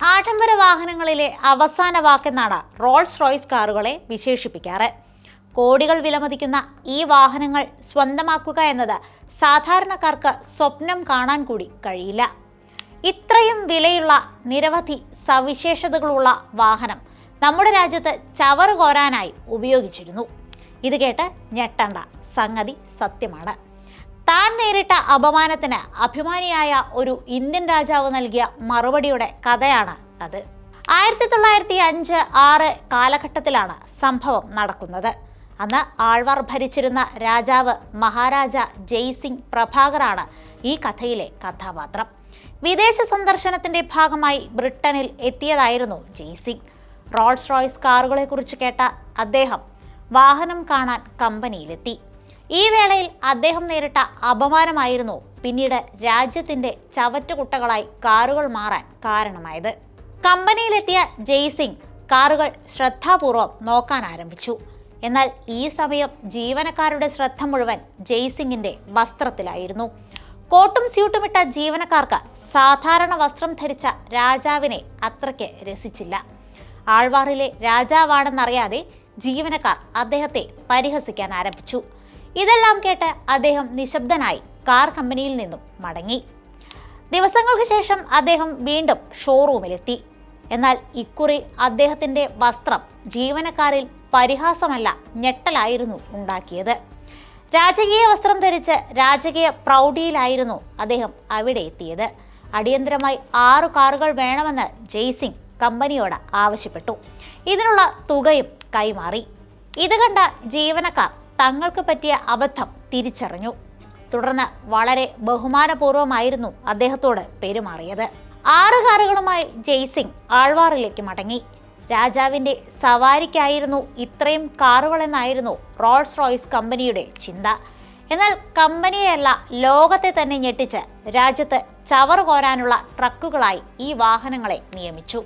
ആഡംബര വാഹനങ്ങളിലെ അവസാന വാക്കെന്നാണ് Rolls Royce കാറുകളെ വിശേഷിപ്പിക്കാറ്. കോടികൾ വിലമതിക്കുന്ന ഈ വാഹനങ്ങൾ സ്വന്തമാക്കുക എന്നത് സാധാരണക്കാർക്ക് സ്വപ്നം കാണാൻ കൂടി കഴിയില്ല. ഇത്രയും വിലയുള്ള നിരവധി സവിശേഷതകളുള്ള വാഹനം നമ്മുടെ രാജ്യത്ത് ചവറ് കോരാനായി ഉപയോഗിച്ചിരുന്നു. ഇത് കേട്ട് ഞെട്ടണ്ട സംഗതി സത്യമാണ്. താൻ നേരിട്ട അപമാനത്തിന് അഭിമാനിയായ ഒരു ഇന്ത്യൻ രാജാവ് നൽകിയ മറുപടിയുടെ കഥയാണ് അത്. ആയിരത്തി തൊള്ളായിരത്തി അഞ്ച് ആറ് കാലഘട്ടത്തിലാണ് സംഭവം നടക്കുന്നത്. അന്ന് ആൾവാർ ഭരിച്ചിരുന്ന രാജാവ് മഹാരാജ ജയ്സിംഗ് പ്രഭാകറാണ് ഈ കഥയിലെ കഥാപാത്രം. വിദേശ സന്ദർശനത്തിന്റെ ഭാഗമായി ബ്രിട്ടനിൽ എത്തിയതായിരുന്നു ജയ്സിംഗ്. റോൾസ് റോയ്സ് കാറുകളെക്കുറിച്ച് കേട്ട അദ്ദേഹം വാഹനം കാണാൻ കമ്പനിയിലെത്തി. ഈ വേളയിൽ അദ്ദേഹം നേരിട്ട അപമാനമായിരുന്നു പിന്നീട് രാജ്യത്തിന്റെ ചവറ്റുകുട്ടകളായി കാറുകൾ മാറാൻ കാരണമായത്. കമ്പനിയിലെത്തിയ ജയ്സിംഗ് കാറുകൾ ശ്രദ്ധാപൂർവം നോക്കാൻ ആരംഭിച്ചു. എന്നാൽ ഈ സമയം ജീവനക്കാരുടെ ശ്രദ്ധ മുഴുവൻ ജയ്സിംഗിന്റെ വസ്ത്രത്തിലായിരുന്നു. കോട്ടും സ്യൂട്ടുമിട്ട ജീവനക്കാർക്ക് സാധാരണ വസ്ത്രം ധരിച്ച രാജാവിനെ അത്രയ്ക്ക് രസിച്ചില്ല. ആൾവാറിലെ രാജാവാണെന്നറിയാതെ ജീവനക്കാർ അദ്ദേഹത്തെ പരിഹസിക്കാൻ ആരംഭിച്ചു. ഇതെല്ലാം കേട്ട് അദ്ദേഹം നിശബ്ദനായി കാർ കമ്പനിയിൽ നിന്നും മടങ്ങി. ദിവസങ്ങൾക്ക് ശേഷം അദ്ദേഹം വീണ്ടും ഷോറൂമിലെത്തി. എന്നാൽ ഇക്കുറി അദ്ദേഹത്തിന്റെ വസ്ത്രം ജീവനക്കാരിൽ പരിഹാസമല്ല ഞെട്ടലായിരുന്നു ഉണ്ടാക്കിയത്. രാജകീയ വസ്ത്രം ധരിച്ച് രാജകീയ പ്രൗഢിയിലായിരുന്നു അദ്ദേഹം അവിടെ എത്തിയത്. അടിയന്തരമായി ആറു കാറുകൾ വേണമെന്ന് ജയ്സിംഗ് കമ്പനിയോട് ആവശ്യപ്പെട്ടു. ഇതിനുള്ള തുകയും കൈമാറി. ഇത് കണ്ട ജീവനക്കാർ തങ്ങൾക്ക് പറ്റിയ അബദ്ധം തിരിച്ചറിഞ്ഞു. തുടർന്ന് വളരെ ബഹുമാനപൂർവമായിരുന്നു അദ്ദേഹത്തോട് പെരുമാറിയത്. ആറ് കാറുകളുമായി ജയ്സിംഗ് ആൾവാറിലേക്ക് മടങ്ങി. രാജാവിന്റെ സവാരിക്കായിരുന്നു ഇത്രയും കാറുകളെന്നായിരുന്നു റോൾസ് റോയ്സ് കമ്പനിയുടെ ചിന്ത. എന്നാൽ കമ്പനിയല്ല ലോകത്തെ തന്നെ ഞെട്ടിച്ച് രാജ്യത്ത് ചവറ് കോരാനുള്ള ട്രക്കുകളായി ഈ വാഹനങ്ങളെ നിയമിച്ചു.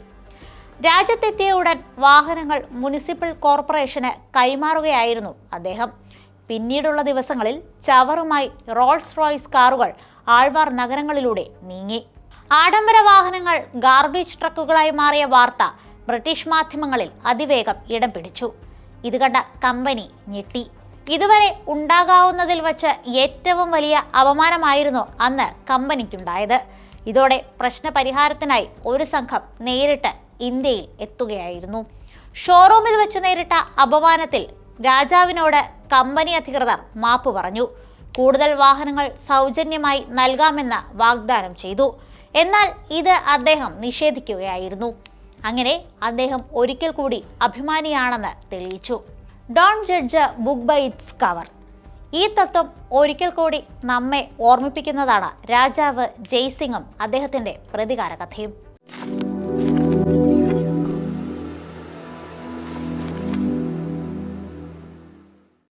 രാജ്യത്തെത്തിയ ഉടൻ വാഹനങ്ങൾ മുനിസിപ്പൽ കോർപ്പറേഷന് കൈമാറുകയായിരുന്നു അദ്ദേഹം. പിന്നീടുള്ള ദിവസങ്ങളിൽ ചവറുമായി റോൾസ് റോയ്സ് കാറുകൾ ആൾവാർ നഗരങ്ങളിലൂടെ നീങ്ങി. ആഡംബര വാഹനങ്ങൾ ഗാർബേജ് ട്രക്കുകളായി മാറിയ വാർത്ത ബ്രിട്ടീഷ് മാധ്യമങ്ങളിൽ അതിവേഗം ഇടം പിടിച്ചു. ഇത് കണ്ട കമ്പനി ഞെട്ടി. ഇതുവരെ ഉണ്ടാകാവുന്നതിൽ വച്ച് ഏറ്റവും വലിയ അപമാനമായിരുന്നു അന്ന് കമ്പനിക്കുണ്ടായത്. ഇതോടെ പ്രശ്നപരിഹാരത്തിനായി ഒരു സംഘം നേരിട്ട് ഇന്ത്യയിൽ എത്തുകയായിരുന്നു. ഷോറൂമിൽ വെച്ച് നേരിട്ട അപമാനത്തിൽ രാജാവിനോട് കമ്പനി അധികൃതർ മാപ്പ് പറഞ്ഞു. കൂടുതൽ വാഹനങ്ങൾ സൗജന്യമായി നൽകാമെന്ന് വാഗ്ദാനം ചെയ്തു. എന്നാൽ ഇത് അദ്ദേഹം നിഷേധിക്കുകയായിരുന്നു. അങ്ങനെ അദ്ദേഹം ഒരിക്കൽ കൂടി അഭിമാനിയാണെന്ന് തെളിയിച്ചു. Don't judge book by its cover ഈ തത്വം ഒരിക്കൽ കൂടി നമ്മെ ഓർമ്മിപ്പിക്കുന്നതാണ് രാജാവ് ജയ്സിംഗും അദ്ദേഹത്തിന്റെ പ്രതികാര കഥയും